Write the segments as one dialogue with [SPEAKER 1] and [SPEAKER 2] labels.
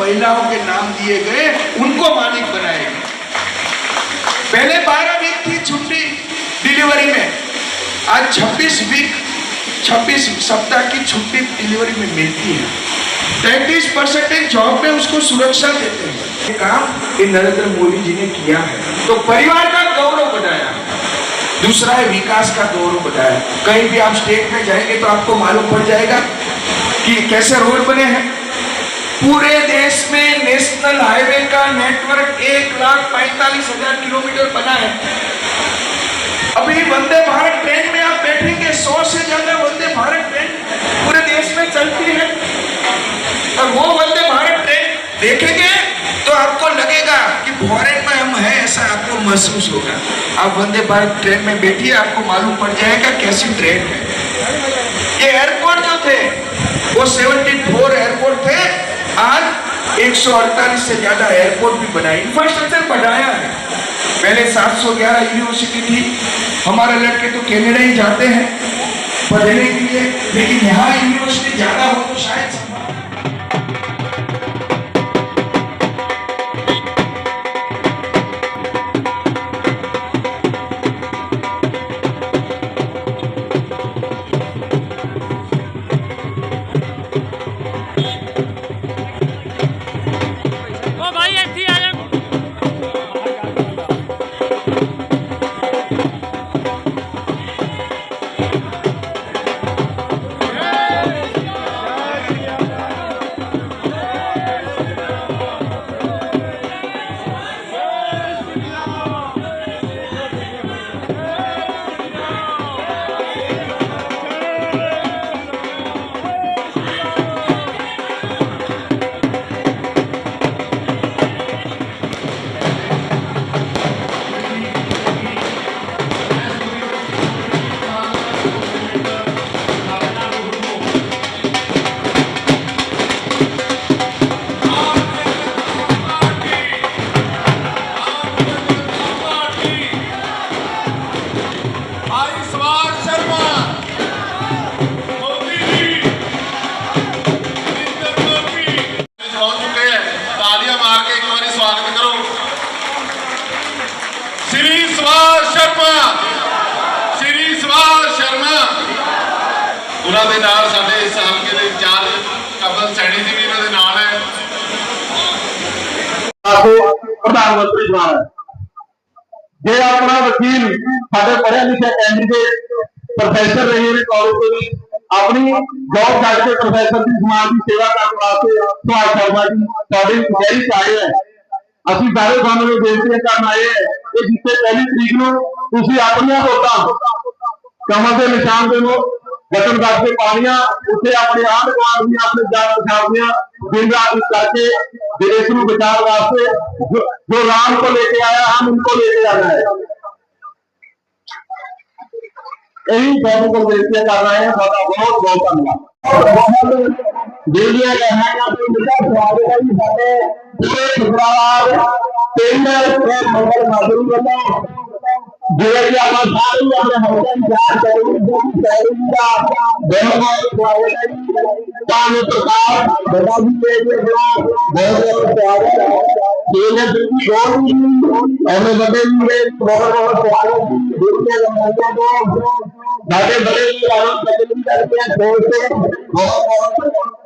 [SPEAKER 1] महिलाओं के नाम दिए गए, उनको मालिक बनाएँगे। पहले बारह वीक थी छुट्टी डिलीवरी में। आज छब्बीस वीक, छब्बीस सप्ताह की छुट्टी डिलीवरी में मिलती है। तैतीस परसेंटेज जॉब में उसको सुरक्षा देते हैं। काम नरेंद्र मोदी जी ने किया है। तो परिवार का गौरव बढ़ाया दूसरा है विकास का गौरव बढ़ाया कहीं भी आप स्टेट में जाएँगे तो आपको मालूम पड़ जाएगा कि कैसे रोड बने हैं। पूरे देश में नेशनल हाईवे का नेटवर्क एक लाख पैंतालीस हज़ार किलोमीटर बना है। अभी वंदे भारत ट्रेन में आप बैठेंगे, सौ से ज़्यादा वंदे भारत ट्रेन पूरे देश में चलती है। और वो वंदे भारत ट्रेन देखेंगे तो आपको लगेगा कि फॉरेन में हम हैं, ऐसा आपको महसूस होगा। आप वंदे भारत ट्रेन में बैठिए, आपको मालूम पड़ जाएगा कैसी ट्रेन है। ये एयरपोर्ट जो थे, वो 74 एयरपोर्ट थे आज एक सौ अड़तालीस से ज़्यादा एयरपोर्ट भी बनाए। इंफ्रास्ट्रक्चर बढ़ाया है। पहले 711 यूनिवर्सिटी थी। हमारे लड़के तो कैनेडा ही जाते हैं पढ़ने के लिए, लेकिन यहाँ यूनिवर्सिटी ज़्यादा हो तो शायद
[SPEAKER 2] ਜੇ
[SPEAKER 3] ਆਪਣਾ ਵਕੀਲ ਸਾਡੇ ਪੜ੍ਹਿਆ ਲਿਖਿਆ ਕੈਂਡੀਡੇਟ ਪ੍ਰੋਫੈਸਰ ਰਹੇ ਨੇ ਕਾਲਜ ਦੇ ਵਿੱਚ ਆਪਣੀ ਜੌਬ ਛੱਡ ਕੇ ਪ੍ਰੋਫੈਸਰ ਦੀ ਸਮਾਜ ਦੀ ਸੇਵਾ ਕਰਨ ਵਾਸਤੇ ਸੁਭਾਸ਼ ਸ਼ਰਮਾ ਜੀ ਤੁਹਾਡੀ ਕਚਹਿਰੀ ਚ ਆਏ ਹੈ ਅਸੀਂ ਸਾਰੇ ਤੁਹਾਨੂੰ ਇਹ ਬੇਨਤੀ ਕਰਨ ਆਏ ਹੈ ਕਿ ਜਿੱਥੇ ਪਹਿਲੀ ਤਰੀਕ ਨੂੰ ਤੁਸੀਂ ਆਪਣੀਆਂ ਵੋਟਾਂ ਕਮਲ ਦੇ ਨਿਸ਼ਾਨ ਦੇ ਨੂੰ ਬਟਨ ਦੱਬ ਕੇ ਪਾਣੀਆਂ ਉੱਥੇ ਆਪਣੇ ਆਂਢ ਗੁਆਂਢ ਦੀਆਂ ਆਪਣੇ ਜਾਣ ਪਛਾਣ ਦੀਆਂ ਦਿਨ ਰਾਤ ਇੱਕ ਕਰਕੇ देश ਨੂੰ बचाने वास्ते जो, जो राम को लेके आया हम उनको लेके आना है। यही बहुत को बेनती कर रहे हैं बहुत बहुत बहुत सारे पूरे शुक्रवार पिंड मंगल माधुरी बनो जीवन अपन सारी अपने भोजन ज्ञान करेंगे करेंगे धर्म पानी प्रकार बड़ा भी ले ले बड़ा बहुत बहुत स्वागत केले की गोरी हमें बदलेंगे बहुत बहुत स्वागत देखते हैं को बड़े बड़े आनंद करके छोड़ते बहुत बहुत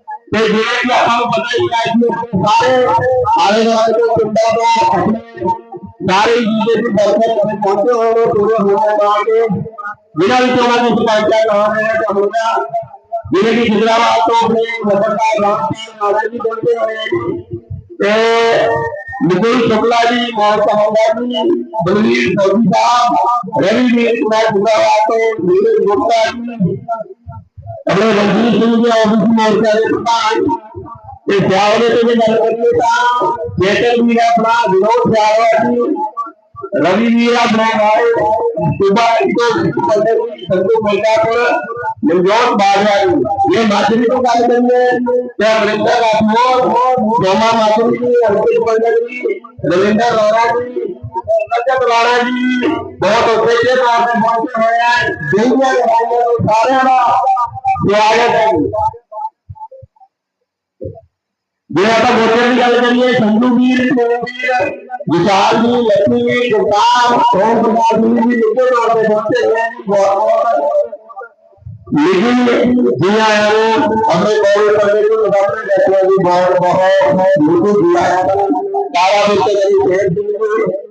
[SPEAKER 3] सारे पहुँचे पूरे के बिना रहे ज़िले की गुजराबाद तो अपने बोलते हुए मुकुल शुक्ला जी मोहन जी, बलवीर साहब, रवि मीर कुमार गुजराबाद नीरज गुप्ता जी અને રણજીતસિંહ જે ઓફિસ મોરચાએ હતા તે ત્યારે તો જે ਗੱਲ કરી હતા જેતર મીરા પ્લા વિરોધ જાળવાથી રવિ મીરા બ્રહ્માએ સુબહ को संतोष मेहता पर मंजोत बाजवाड़ी ये माधुरी को कार्य करने। क्या वृंदा राठौर सोमा माथुर जी अंकित पंडित जी, रविंदर रोरा जी, रजत राणा जी। बहुत अच्छे से आपने पहुँचे हुए हैं। दुनिया के सारे देवता गोचर की गल करिए संधु वीर विशाल जी लक्ष्मी जी गुरदास ओम प्रकाश जी भी लिखे तौर पे सबसे लेकिन जी आया वो हमने गौरव करने को बताते रहते हैं। बहुत बहुत बिल्कुल दिया तारा बिल्कुल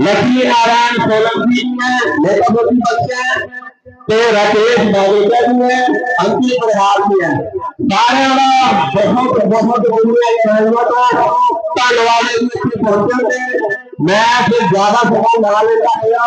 [SPEAKER 3] लक्ष्मी नारायण सोलंकी जी है, नेताजी बच्चे तो राकेश बागेकर जी है अंतिम प्रहार जी है। सारे बहुत बहुत धन्यवाद पहुँचे थे। मैं फिर ज़्यादा समय ना लेता गया।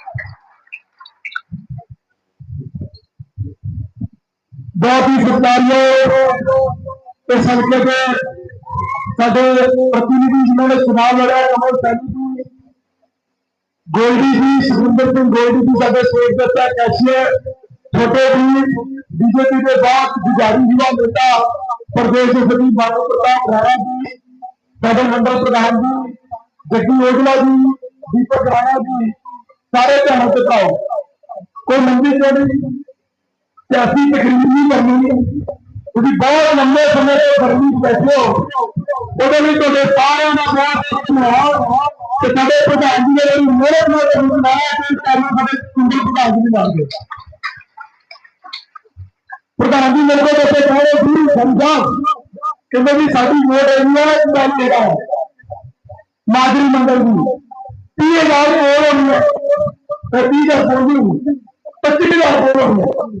[SPEAKER 3] बहुत ही सत्कार्य ਤੇ ਸਦਕੇ ਤੇ ਸਾਡੇ ਪ੍ਰਤੀਨਿਧੀ ਜਿਨ੍ਹਾਂ ਨੇ ਚੁਣਾਵ ਲੜਿਆ ਕਮਲ ਸੈਣੀ ਜੀ ਗੋਲਡੀ ਜੀ ਸੁਖਿੰਦਰ ਸਿੰਘ ਗੋਲਡੀ ਜੀ ਸਾਡੇ ਸਟੇਟ ਦੇ ਤਹਿ ਕੈਸ਼ੀਅਰ ਛੋਟੇ ਜੀ ਬੀਜੇਪੀ ਦੇ ਬਾਅਦ ਗੁਜ਼ਾਰੀ ਯੁਵਾ ਨੇਤਾ ਪ੍ਰਦੇਸ਼ ਦੇ ਸਤੀ ਬਾਬੂ ਪ੍ਰਤਾਪ ਰਾਣਾ ਜੀ ਸਾਡੇ ਮੰਡਲ ਪ੍ਰਧਾਨ ਜੀ ਜੱਗੀ ਓਜਲਾ ਜੀ ਦੀਪਕ ਰਾਣਾ ਜੀ ਸਾਰੇ ਭੈਣਾਂ ਤੇ ਭਰਾਓ ਕੋਈ ਲੰਬੀ ਚੌੜੀ ਸਿਆਸੀ ਤਕਰੀਰ ਨਹੀਂ ਕਰਨੀ ਤੁਸੀਂ ਬਹੁਤ ਲੰਬੇ ਸਮੇਂ ਤੋਂ ਗਰਮੀ ਚ ਬੈਠੇ ਹੋ ਉਹਦੇ ਲਈ ਤੁਹਾਡੇ ਸਾਰਿਆਂ ਦਾ ਬਹੁਤ ਧੰਨਵਾਦ ਤੇ ਸਾਡੇ ਪ੍ਰਧਾਨ ਜੀ ਨੇ ਮੇਰੇ ਨਾਲ ਤੁਹਾਨੂੰ ਬਣਾਇਆ ਤੇ ਕੰਮ ਸਾਡੇ ਕੁੰਡੀ ਪ੍ਰਧਾਨ ਜੀ ਨਾਲ ਦੇ ਪ੍ਰਧਾਨ ਜੀ ਮੇਰੇ ਕੋਲ ਦੱਸੇ ਕਹਿੰਦੇ ਸੀ ਸਮਝਾ ਕਹਿੰਦੇ ਵੀ ਸਾਡੀ ਵੋਟ ਇੰਨੀ ਹੈ ਮੈਂ ਤੇਰਾ ਹੈ ਮਾਦਰੀ ਮੰਡਲ ਦੀ 30000 ਹੋਰ ਹੋਣੀ ਹੈ ਤੇ 30000 ਬੋਲੀ 25000 ਹੋਰ ਹੋਣੀ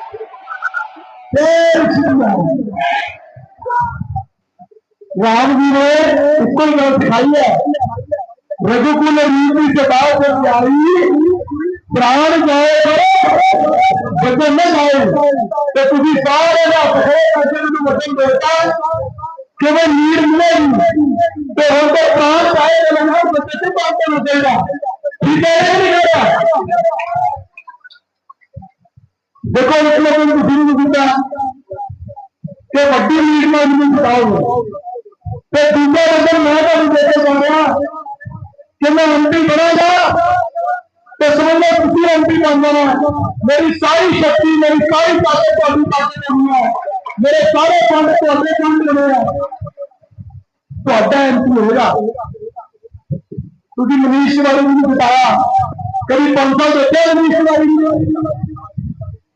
[SPEAKER 3] राम जी ने इसको ही गलत सिखाई है रघुकुल रीत से प्यारी प्राण गए बच्चे न गए तो तुझी सारे वचन देता कि वो नीड मिलेगी तो हम तो प्राण चाहे बच्चे से बात करना चाहिए ठीक है देखो एक लोगों को शुरू में दिखता ਕਿ ਵੱਡੀ ਲੀਡ ਨਾਲ ਮੈਨੂੰ ਜਿਤਾਓ ਤੇ ਦੂਜਾ ਨੰਬਰ ਮੈਂ ਤੁਹਾਨੂੰ ਦੇ ਕੇ ਜਾ ਰਿਹਾ ਕਿ ਮੈਂ ਐਮਪੀ ਬਣਾਂਗਾ ਤੇ ਸਮਝੋ ਤੁਸੀਂ ਐਮਪੀ ਬਣ ਜਾਣਾ ਮੇਰੀ ਸਾਰੀ ਸ਼ਕਤੀ ਮੇਰੀ ਸਾਰੀ ਤਾਕਤ ਤੁਹਾਡੀ ਤਾਕਤ ਨਹੀਂ ਹੈ ਮੇਰੇ ਸਾਰੇ ਫੰਡ ਤੁਹਾਡੇ ਫੰਡ ਬਣੇ ਆ
[SPEAKER 4] ਤੁਹਾਡਾ ਐਮਪੀ ਹੋਏਗਾ ਤੁਸੀਂ ਮਨੀਸ਼ ਤਿਵਾੜੀ ਨੂੰ ਜਿਤਾਇਆ ਕਦੀ 500 ਦਿੱਤੇ ਮਨੀਸ਼ ਤਿਵਾੜੀ ਨੂੰ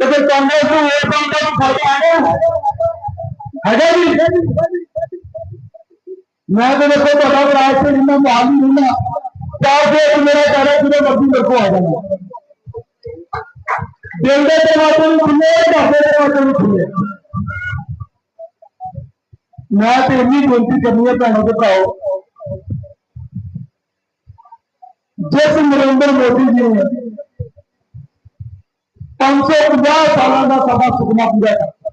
[SPEAKER 4] तो फिर कांग्रेस में वोट मांगा तो फ़ायदा आएगा? फ़ायदा मैं तो देखो बड़ा बड़ा तो से मैं मोहाली हूँ ना चार से मेरा कह रहा तुम्हें मर्ज़ी मेरे आ जाना देवता दरवाजे में खुले दादा दरवाजे में खुले मैं तो इन्नी बेनती करनी है भैनों के भराओ। जिस नरेंद्र मोदी जी ने ਜੀ ਨੇ 550 ਸਾਲਾਂ ਦਾ ਸਾਡਾ ਸੁਪਨਾ ਪੂਰਾ ਕੀਤਾ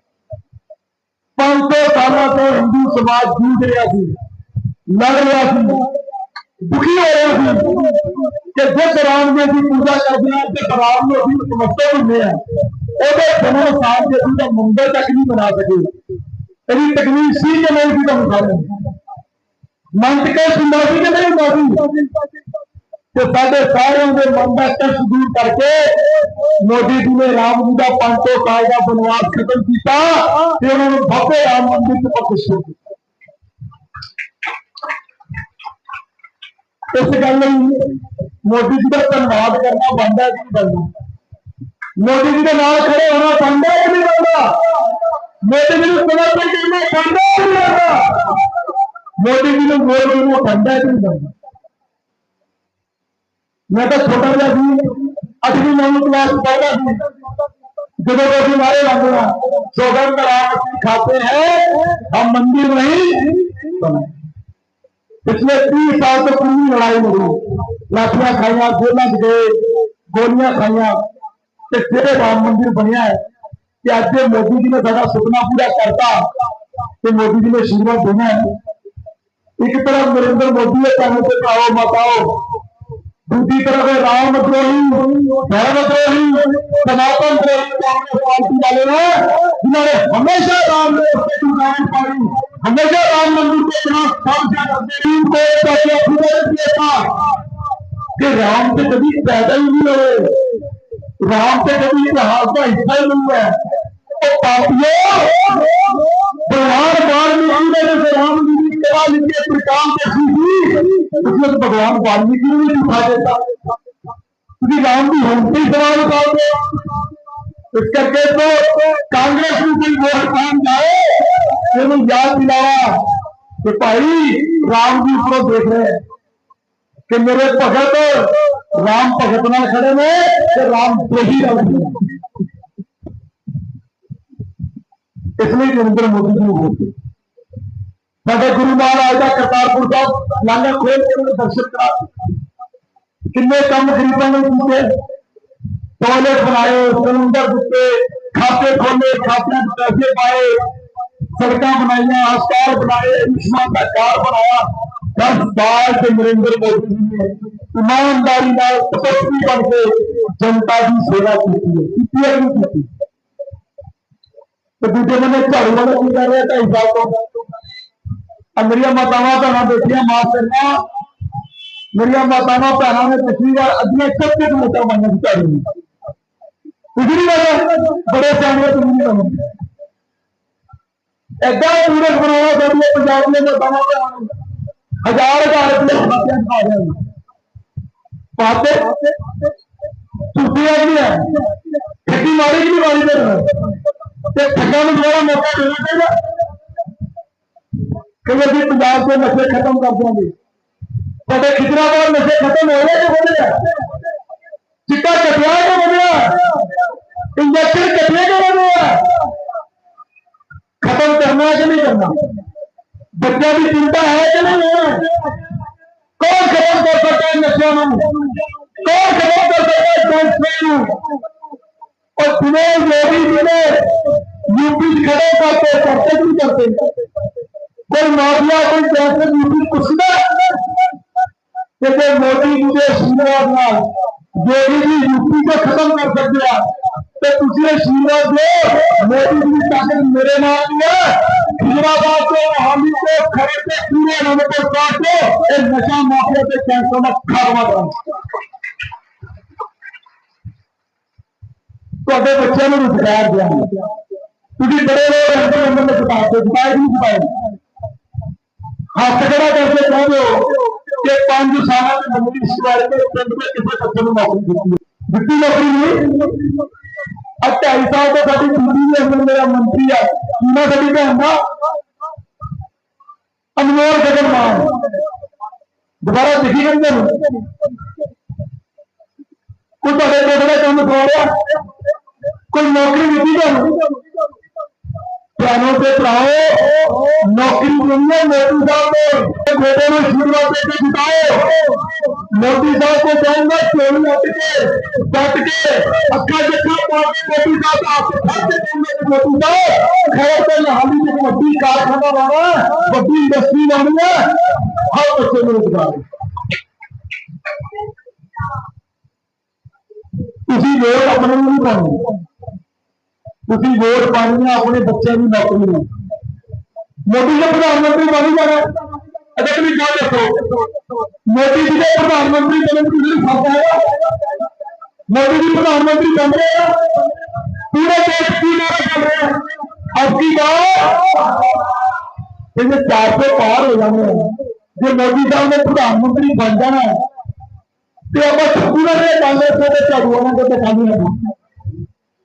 [SPEAKER 4] 500 ਸਾਲਾਂ ਤੋਂ ਹਿੰਦੂ ਸਮਾਜ ਜੂਝ ਰਿਹਾ ਸੀ ਲੜ ਰਿਹਾ ਸੀ ਦੁਖੀ ਹੋ ਰਿਹਾ ਸੀ ਕਿ ਜਿਸ ਰਾਮ ਜੀ ਦੀ ਪੂਜਾ ਕਰਦੇ ਆ ਤੇ ਰਾਮ ਨੂੰ ਅਸੀਂ ਸਮਝਦੇ ਹੁੰਦੇ ਆ ਉਹਦੇ ਜਨਮ ਸਾਲ ਦੇ ਅਸੀਂ ਤਾਂ ਮੰਦਰ ਤੱਕ ਨਹੀਂ ਬਣਾ ਸਕੇ ਇਹਦੀ ਤਕਲੀਫ ਸੀ ਕਿ ਨਹੀਂ ਸੀ ਤੁਹਾਨੂੰ ਸਾਰੇ ਮੰਤ ਕੇ ਸੁਣਦਾ ਸੀ ਕਿ ਨਹੀਂ ਹੁੰਦਾ ਸੀ तो सारे दूर करके मोदी जी ने राम जी का पंचों साल का बनवास खत्म किया भव्य राम मंदिर से प्रतिष्ठित इस गल मोदी जी का धनवाद करना बनता है कि नहीं बनता मोदी जी के नाम खड़े होना बनता है कि नहीं बनता। मोदी जी समर्थन करना बनता है कि नहीं बनता। मोदी जी ने मोदी देना बनता है कि नहीं बनता। मैं तो छोटा जिहा अठवीं नौवीं क्लास पढ़ता सी जब कोई मारे लगना सौगंध राम की खाते हैं, हम मंदिर नहीं बनाए पिछले तीस साल तो पूरी लड़ाई लड़ी लाठियाँ खाइया च गए, गोलियाँ खाइया। ते फिर राम मंदिर बनया है कि जे मोदी जी ने साਡਾ सुपना पूरा करता ते मोदी जी ने आशीर्वाद देना है। एक तरफ़ नरेंद्र मोदी है कहने से दूसरी तरफ़ है राम द्रोही, धर्म द्रोही, सनातन पार्टी वाले हैं, जिन्होंने हमेशा राम पाई हमेशा राम मंदिर के खिलाफ को राम से कभी पैदा ही नहीं हुए राम से कभी इतिहास का हिस्सा ही नहीं है तो पापियों वाल्मीकि ने जैसे राम तेरा लिखे प्रकाम उसने भगवान वाल्मीकि ने भी दिखा देता। श्री राम भी हम पे सवाल उठाते इस करके तो कांग्रेस में कोई वोट काम जाए केवल याद दिलाया कि भाई, राम जी को देख रहे हैं कि मेरे भगत, राम भगत ना खड़े ने कि राम द्रोही इसलिए नरेंद्र मोदी जी होते। मैं गुरु महाराज का करतारपुर साहब लांगा खोल के उन्हें दर्शन करा किन्ने कम गरीबों ने किए टॉयलेट बनाए समुंदर दिते खाते खोले खाते पैसे पाए सड़क बनाई अस्पताल बनाए आयुष्मान का कार बनाया दस साल से नरेंद्र मोदी जी ने ईमानदारी तपस्वी बन के जनता की सेवा की है की दूजे बंदे झाड़ू वाला की कर रहा ढाई साल तो ਮੇਰੀਆਂ ਮਾਤਾਵਾਂ ਭੈਣਾਂ ਬੈਠੀਆਂ ਮਾਫ ਕਰਨਾ ਮੇਰੀਆਂ ਮਾਤਾਵਾਂ ਭੈਣਾਂ ਨੇ ਪਿਛਲੀ ਵਾਰ ਅੱਧੀਆਂ ਚੱਕੇ ਤੋਂ ਮੋਟਾ ਬਣਨਾ ਸੀ ਝਾੜੂ ਨੂੰ ਤੁਸੀਂ ਨਹੀਂ ਬਣਿਆ ਬੜੇ ਸਿਆਣੇ ਤੁਸੀਂ ਨਹੀਂ ਬਣਦੇ ਏਦਾਂ ਪੂਰੇ ਬਣਾਉਣਾ ਸਾਡੀਆਂ ਪੰਜਾਬ ਦੀਆਂ ਮਾਤਾਵਾਂ ਭੈਣਾਂ ਨੂੰ ਹਜ਼ਾਰ ਹਜ਼ਾਰ ਰੁਪਏ ਖਾਤਿਆਂ ਚ ਪਾ ਜਾਣ ਪਾਤੇ ਤੁਸੀਂ ਆ ਗਈ ਹੈ ਖੇਤੀ ਮਾਰੀ ਦੀ ਵਾਰੀ ਦੇ ਤੇ ਠੱਗਾਂ ਨੂੰ ਥੋੜਾ ਮੌਕਾ ਦੇਣਾ ਚਾਹੀਦਾ ਕਿ ਅਸੀਂ ਪੰਜਾਬ ਦੇ ਨਸ਼ੇ ਖਤਮ ਕਰ ਦਿਆਂਗੇ ਸਾਡੇ ਖਿਦਰਾਬਾਦ ਨਸ਼ੇ ਖਤਮ ਹੋ ਗਏ ਕਿ ਵਧੇ ਆ ਚਿੱਟਾ ਕਟਿਆ ਕਿ ਵਧਿਆ ਇੰਜੈਕਸ਼ਨ ਕਟਿਆ ਕਿ ਵਧਿਆ ਖਤਮ ਕਰਨਾ ਕਿ ਨਹੀਂ ਕਰਨਾ ਬੱਚਿਆਂ ਦੀ ਚਿੰਤਾ ਹੈ ਕਿ ਨਹੀਂ ਹੈ ਕੌਣ ਖਤਮ ਕਰ ਸਕਦਾ ਹੈ ਨਸ਼ਿਆਂ ਨੂੰ ਕੌਣ ਖਤਮ ਕਰ ਸਕਦਾ ਹੈ ਗੈਂਗਸਟਰ ਨੂੰ और दिनेश मोदी जी ने यूपी खड़े करते करते भी करते ਕੋਈ ਮਾਫੀਆ ਕੋਈ ਪੈਸੇ ਦੀ ਪੁੱਛਦਾ ਕਿ ਜੇ ਮੋਦੀ ਜੀ ਦੇ ਆਸ਼ੀਰਵਾਦ ਨਾਲ ਜੋਗੀ ਜੀ ਯੂਪੀ को ਖਤਮ ਕਰ ਸਕਦੇ ਆ ਤੇ ਤੁਸੀਂ ਆਸ਼ੀਰਵਾਦ ਦਿਓ ਮੋਦੀ ਜੀ ਦੀ ਤਾਕਤ ਮੇਰੇ ਨਾਲ ਹੀ ਹੈ ਖਿਜਰਾਬਾਦ ਤੋਂ ਹਾਲੀ ਤੋਂ ਖੜੇ ਤੇ ਪੂਰੇ ਅਨੰਦਪੁਰ ਸਾਹਿਬ ਤੋਂ ਇਹ ਨਸ਼ਾ ਮਾਫੀਆ ਤੇ ਕੈਂਸਰ ਦਾ ਖਾਤਮਾ ਕਰਾਂ ਤੁਹਾਡੇ ਬੱਚਿਆਂ ਨੂੰ ਰੁਜ਼ਗਾਰ ਦਿਆਂਗੇ ਤੁਸੀਂ ਬੜੇ ਲੋਕ ਅੰਦਰ ਅੰਦਰ ਦੇ ਕਿਤਾਬ ਤੇ ਜਿਤਾਏ ਨਹੀਂ ਜਿਤਾਏ ਹੱਥ ਖੜਾ ਕਰਕੇ ਕਹਿੰਦੇ ਹੋ ਕਿ 5 ਸਾਲਾਂ ਦੇ ਮੰਤਰੀ ਇਸ ਬਾਰੇ ਤੇ ਪਿੰਡ ਦੇ ਕਿਸੇ ਬੱਚੇ ਨੂੰ ਨੌਕਰੀ ਦਿੱਤੀ ਹੈ। ਦਿੱਤੀ ਨੌਕਰੀ ਨਹੀਂ ਅੱਜ ਢਾਈ ਸਾਲ ਤੋਂ ਸਾਡੀ ਕੁੜੀ ਦੇ ਅੰਦਰ ਮੇਰਾ ਮੰਤਰੀ ਆ ਮੈਂ ਸਾਡੀ ਭੈਣ ਦਾ ਅਨਮੋਲ ਗਗਨ ਮਾਨ ਦੁਬਾਰਾ ਦਿਖੀ ਜਾਂਦੇ ਨੂੰ ਕੋਈ ਤੁਹਾਡੇ ਕੋਲ ਦਾ ਕੰਮ ਕਰ ਰਿਹਾ ਕੋਈ ਨੌਕਰੀ ਦਿੱਤੀ ਤੁਹਾਨੂੰ ਤੁਹਾਨੂੰ ਤੇ ਭਰਾਓ ਨੌਕਰੀ ਨਹੀਂ ਹੈ ਮੋਦੀ ਸਾਹਿਬ ਨੇ ਬੇਟੇ ਨੂੰ ਆਸ਼ੀਰਵਾਦ ਦੇ ਕੇ ਜਿਤਾਓ ਮੋਦੀ ਸਾਹਿਬ ਕੋ ਕਹਿੰਦਾ ਚੋਰੀ ਉੱਠ ਕੇ ਡਟ ਕੇ ਅੱਖਾਂ ਜੱਖਾਂ ਪਾ ਕੇ ਮੋਦੀ ਸਾਹਿਬ ਦਾ ਆਪ ਫੜ ਕੇ ਕਹਿੰਦੇ ਕਿ ਮੋਦੀ ਸਾਹਿਬ ਖੈਰ ਤੇ ਹਾਲੀ ਇੱਕ ਵੱਡੀ ਕਾਰਖਾਨਾ ਲਾਉਣਾ ਵੱਡੀ ਇੰਡਸਟਰੀ ਲਾਉਣੀ ਹੈ ਹਰ ਬੱਚੇ ਨੂੰ ਰੁਜ਼ਗਾਰ ਤੁਸੀਂ ਵੋਟ ਆਪਣੇ ਨੂੰ ਨਹੀਂ ਪਾਉਣੀ ਤੁਸੀਂ ਵੋਟ ਪਾਣੀ ਹੈ ਆਪਣੇ ਬੱਚਿਆਂ ਦੀ ਨੌਕਰੀ ਨੂੰ ਮੋਦੀ ਜੀ ਪ੍ਰਧਾਨ ਮੰਤਰੀ ਬਣ ਜਾਣਾ ਅਜੇ ਵੀ ਗੱਲ ਦੱਸੋ ਮੋਦੀ ਜੀ ਦੇ ਪ੍ਰਧਾਨ ਮੰਤਰੀ ਬਣਨ ਦੀ ਜਿਹੜੀ ਫਰਕ ਹੈ ਮੋਦੀ ਜੀ ਪ੍ਰਧਾਨ ਮੰਤਰੀ ਬਣ ਰਹੇ ਆ ਪੂਰੇ ਦੇਸ਼ ਕੀ ਨਾਰਾ ਚੱਲ ਰਿਹਾ ਅਬ ਕੀ ਬਾਤ ਇਹਦੇ ਚਾਰ ਤੋਂ ਪਾਰ ਹੋ ਜਾਣੇ ਆ। ਜੇ ਮੋਦੀ ਸਾਹਿਬ ਨੇ ਪ੍ਰਧਾਨ ਮੰਤਰੀ ਬਣ ਜਾਣਾ ਹੈ, ਤੇ ਆਪਾਂ ਪੂਰੇ ਦੇ ਕਾਂਗਰਸ ਦੇ ਝਾੜੂ ਵਾਲਿਆਂ ਦੇ ਕਾਂਗਰਸ ਨੂੰ ਆਪਾਂ ਟਿੰਡੇ ਦੇ ਵਿੱਚ ਦੱਸੋ ਔਰ ਖੁਦ ਹੀ ਕਰਨ ਦੀ ਬਾਤ ਆਪਣੇ ਤੋਂ ਪਿੰਡਾਂ ਦੇ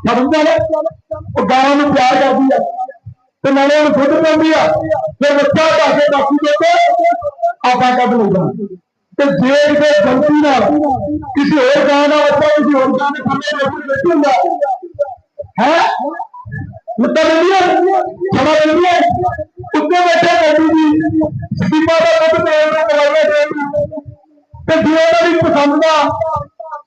[SPEAKER 4] ਸੁਣਦੇ ਹਾਂ ਉਹਨੇ ਤੁਹਾਨੂੰ ਪਤਾ ਹੈ ਤੇ ਕੀ ਕਰਦੇ ਆ ਬੱਚਾ ਗਾਂ ਸਾਡੇ ਖਾ ਦੂਗਾ ਸਮਝਦਾ ਨਾ ਉਹ ਗਾਂ ਨੂੰ ਪਿਆਰ ਕਰਦੀ ਆ ਤੇ ਨਾਲੇ ਉਹਨੂੰ ਫੁੱਟ ਪੈਂਦੀ ਆ ਫਿਰ ਬੱਚਾ ਘਰ ਦੇ ਬਾਕੀ ਦੇ ਤੇ ਆਪਾਂ ਕੱਢ ਲਊਗਾ ਤੇ ਜੇ ਕਿਤੇ ਗਲਤੀ ਨਾਲ ਕਿਸੇ ਹੋਰ ਗਾਂ ਦਾ ਬੱਚਾ ਕਿਸੇ ਹੋਰ ਗਾਂ ਦੇ ਸਾਹਮਣੇ ਰੋਟੀ ਬੈਠੀ ਹੁੰਦਾ ਹੈ ਮੁੱਦਾ ਮਿਲਦੀ ਹੈ ਸਮਾਂ ਮਿਲਦੀ ਹੈ ਉੱਤੇ ਬੈਠੇ ਬੈਠੀ ਜੀ ਸਦੀਪਾ ਦਾ ਪੁੱਤ ਤੇ ਉਹਨੇ ਕਰਾਇਆ ਤੇ ਤੇ ਜੇ ਉਹਨਾਂ ਦੀ ਪਸੰਦ ਦਾ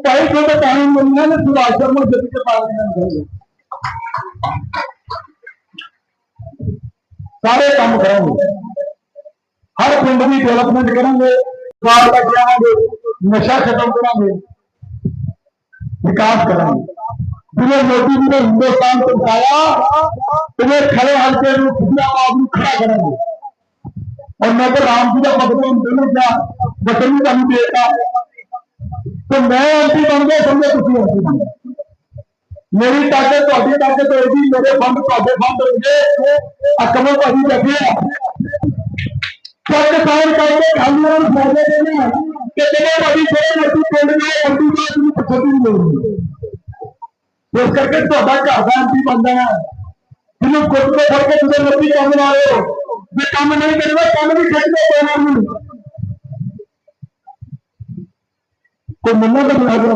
[SPEAKER 4] काही छोट्या पाहण्यांना तुला आश्रम गतीचे पालन झाले सारे काम करांगे। हर पिंड की डेवलपमेंट करेंगे बाढ़ तक जाएँगे, नशा खत्म करांगे, विकास करांगे। तुम्हें मोदी जी ने हिंदुस्तान को उठाया तुम्हें खड़े हल्के रूप खुदरा आदमी खड़ा करेंगे। और मैं तो राम जी का मतलब दोनों क्या वचन भी देता ਤੇ ਮੈਂ ਐਮਪੀ ਬਣ ਗਿਆ ਸਮਝੋ ਤੁਸੀਂ ਐਮਪੀ ਬਣ ਗਏ ਮੇਰੀ ਤਾਕਤ ਤੁਹਾਡੀ ਤਾਕਤ ਹੋਏਗੀ ਮੇਰੇ ਫੰਡ ਤੁਹਾਡੇ ਫੰਡ ਹੋਣਗੇ ਅਕਮਲ ਭਾਜੀ ਬੈਠੇ ਆ ਚੱਕ ਸਾਈਨ ਕਰਕੇ ਖਾਲੀਆਂ ਨੂੰ ਫਾਇਦੇ ਦੇਣੇ ਆ ਕਿ ਜਿਹੜੇ ਭਾਜੀ ਜਿਹੜੇ ਮਰਜ਼ੀ ਪਿੰਡ ਦੇ ਐਮਪੀ ਬਾਅਦ ਨੂੰ ਪੁੱਛਣ ਦੀ ਲੋੜ ਨਹੀਂ ਇਸ ਕਰਕੇ ਤੁਹਾਡਾ ਘਰ ਦਾ ਐਮਪੀ ਬਣਦਾ ਹੈ ਜਿਹਨੂੰ ਗੁੱਟ ਤੋਂ ਫੜ ਕੇ ਤੁਸੀਂ ਮਰਜ਼ੀ ਕੰਮ ਲਾ ਰਹੇ ਹੋ ਜੇ ਕੰਮ ਨਹੀਂ ਕਰਦਾ ਕੰਮ ਵੀ ਖਿੱਚ ਦੋ ਪੈਣਾ ਨੂੰ ਕੋਈ ਮੰਨਣਾ ਤਾਂ ਬਣਾ ਦੇ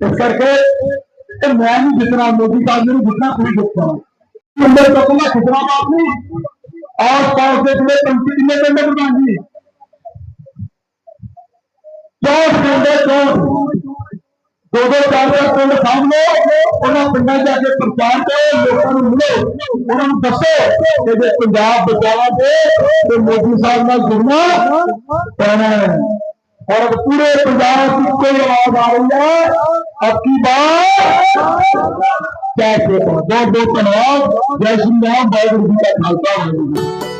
[SPEAKER 4] ਇਸ ਕਰਕੇ ਇਹ ਮੈਂ ਨਹੀਂ ਜਿਤਨਾ ਮੋਦੀ ਸਾਹਿਬ ਨੂੰ ਜਿਤਨਾ ਕੋਈ ਜਿੱਤਣਾ ਨੰਬਰ ਤੱਕ ਮੈਂ ਖਿਦਰਾ ਬਾਤ ਨਹੀਂ ਆਸ ਪਾਸ ਦੇ ਜਿਹੜੇ ਪੰਚੀ ਕਿੰਨੇ ਪਿੰਡ ਹੈ ਪ੍ਰਧਾਨ ਜੀ ਚੌਂਠ ਪਿੰਡ ਹੈ ਚੌਂਠ ਦੋ ਦੋ ਚਾਰ ਚਾਰ ਪਿੰਡ ਸਾਹਮਣੇ ਉਹਨਾਂ ਪਿੰਡਾਂ 'ਚ ਜਾ ਕੇ ਪ੍ਰਚਾਰ ਕਰੋ ਲੋਕਾਂ ਨੂੰ ਮਿਲੋ ਉਹਨਾਂ ਨੂੰ ਦੱਸੋ ਕਿ ਜੇ ਪੰਜਾਬ और अब पूरे पंजाब कोई आवाज़ आ रही है? अब की बात? कैसे बहुत बहुत धन्यवाद। जय श्री राम। वाहगुरु जी का खालसा। वाहगुरु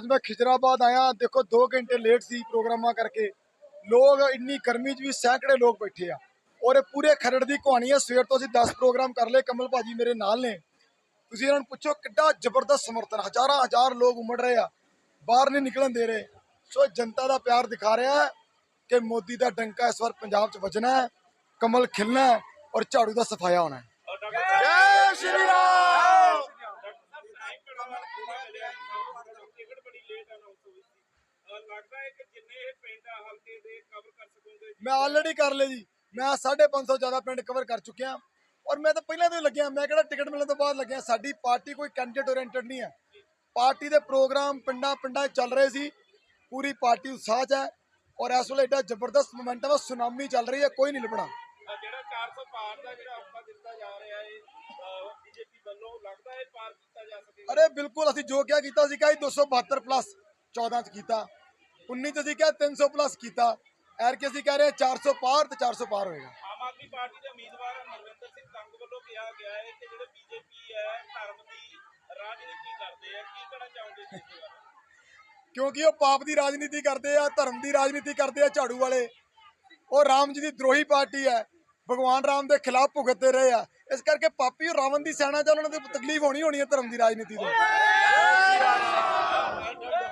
[SPEAKER 5] ਅੱਜ ਮੈਂ ਖਿਜਰਾਬਾਦ ਆਇਆ, ਦੇਖੋ 2 ਘੰਟੇ ਲੇਟ ਸੀ ਪ੍ਰੋਗਰਾਮਾਂ ਕਰਕੇ। ਲੋਕ ਇੰਨੀ ਗਰਮੀ 'ਚ ਵੀ ਸੈਂਕੜੇ ਲੋਕ ਬੈਠੇ ਆ। ਔਰ ਇਹ ਪੂਰੇ ਖਰੜ ਦੀ ਕਹਾਣੀ ਹੈ ਸਵੇਰ ਤੋਂ ਅਸੀਂ 10 ਪ੍ਰੋਗਰਾਮ ਕਰ ਲਏ, ਕਮਲ ਭਾਜੀ ਮੇਰੇ ਨਾਲ ਨੇ। ਤੁਸੀਂ ਇਹਨਾਂ ਨੂੰ ਪੁੱਛੋ ਕਿੱਡਾ ਜ਼ਬਰਦਸਤ ਸਮਰਥਨ ਹਜ਼ਾਰਾਂ ਹਜ਼ਾਰ ਲੋਕ ਉਮੜ ਰਹੇ ਆ, ਬਾਹਰ ਨਹੀਂ ਨਿਕਲਣ ਦੇ ਰਹੇ। ਸੋ ਜਨਤਾ ਦਾ ਪਿਆਰ ਦਿਖਾ ਰਿਹਾ ਹੈ ਕਿ ਮੋਦੀ ਦਾ ਡੰਕਾ ਇਸ ਵਾਰ ਪੰਜਾਬ 'ਚ ਵੱਜਣਾ ਹੈ, ਕਮਲ ਖਿਲਣਾ ਹੈ ਔਰ ਝਾੜੂ ਦਾ ਸਫਾਇਆ ਹੋਣਾ ਹੈ। ਜੈ ਸ਼੍ਰੀ ਰਾਮ! ਮੈਂ ਆਲਰੇਡੀ ਕਰ ਲਿਆ ਜੀ। ਮੈਂ 550 ਜ਼ਿਆਦਾ ਪਿੰਡ ਕਵਰ ਕਰ ਚੁੱਕਿਆ ਔਰ ਮੈਂ ਤਾਂ ਪਹਿਲਾਂ ਤੋਂ ਹੀ ਲੱਗਿਆ ਮੈਂ ਕਿਹੜਾ ਟਿਕਟ ਮਿਲਣ ਤੋਂ ਬਾਅਦ ਲੱਗਿਆ। ਸਾਡੀ ਪਾਰਟੀ ਕੋਈ ਕੈਂਡੀਡੇਟ ਓਰੀਐਂਟਡ ਨਹੀਂ ਹੈ। ਪਾਰਟੀ ਦੇ ਪ੍ਰੋਗਰਾਮ ਪਿੰਡਾਂ ਪਿੰਡਾਂ ਚੱਲ ਰਹੇ ਸੀ। ਪੂਰੀ ਪਾਰਟੀ ਉਤਸ਼ਾਹ 'ਚ ਹੈ। ਔਰ ਇਸ ਵੇਲੇ ਐਡਾ ਜ਼ਬਰਦਸਤ ਮੋਮੈਂਟਮ ਹੈ ਸੁਨਾਮੀ ਚੱਲ ਰਹੀ ਹੈ ਕੋਈ ਨਹੀਂ ਲੱਭਣਾ।
[SPEAKER 6] ਜਿਹੜਾ 400 ਪਾਰ ਦਾ ਜਿਹੜਾ ਹਫਤਾ ਦਿੱਤਾ ਜਾ ਰਿਹਾ ਹੈ ਬੀਜੇਪੀ ਵੱਲੋਂ ਲੱਗਦਾ ਹੈ ਪਾਰ ਕੀਤਾ ਜਾ ਸਕੇਗਾ
[SPEAKER 5] ਅਰੇ ਬਿਲਕੁਲ ਅਸੀਂ ਜੋ ਕਿਹਾ ਕੀਤਾ ਸੀ ਕਿਹਾ 272 ਪਲੱਸ 14 ਚ ਕੀਤਾ। 19 ਚ ਅਸੀਂ ਕਿਹਾ 300 ਪਲੱਸ ਕੀਤਾ। ਐਰ ਕੇ ਅਸੀਂ ਕਹਿ ਰਹੇ ਹਾਂ 400 ਪਾਰ ਤੇ 400 ਪਾਰ ਹੋਏਗਾ।
[SPEAKER 6] ਆਮ ਆਦਮੀ ਪਾਰਟੀ ਦੇ ਉਮੀਦਵਾਰ ਨਰਿੰਦਰ ਸਿੰਘ ਕੰਗ ਵੱਲੋਂ ਕਿਹਾ ਗਿਆ ਹੈ ਕਿ ਜਿਹੜੇ ਬੀਜੇਪੀ ਹੈ ਧਰਮ ਦੀ ਰਾਜਨੀਤੀ ਕਰਦੇ ਆ ਕੀ ਕਹਿਣਾ ਚਾਹੋਗੇ ਇਸ ਬਾਰੇ?
[SPEAKER 5] ਕਿਉਂਕਿ ਉਹ ਪਾਪ ਦੀ ਰਾਜਨੀਤੀ ਕਰਦੇ ਆ ਧਰਮ ਦੀ ਰਾਜਨੀਤੀ ਕਰਦੇ ਆ ਝਾੜੂ ਵਾਲੇ। ਉਹ ਰਾਮ ਜੀ ਦੀ ਦਰੋਹੀ ਪਾਰਟੀ ਹੈ। ਭਗਵਾਨ ਰਾਮ ਦੇ ਖਿਲਾਫ ਭੁਗਤਦੇ ਰਹੇ ਆ। ਇਸ ਕਰਕੇ ਪਾਪੀ ਰਾਵਣ ਦੀ ਸੈਨਾ ਚ ਉਹਨਾਂ ਨੂੰ ਤਕਲੀਫ ਹੋਣੀ ਹੋਣੀ ਹੈ ਧਰਮ ਦੀ ਰਾਜਨੀਤੀ ਤੋਂ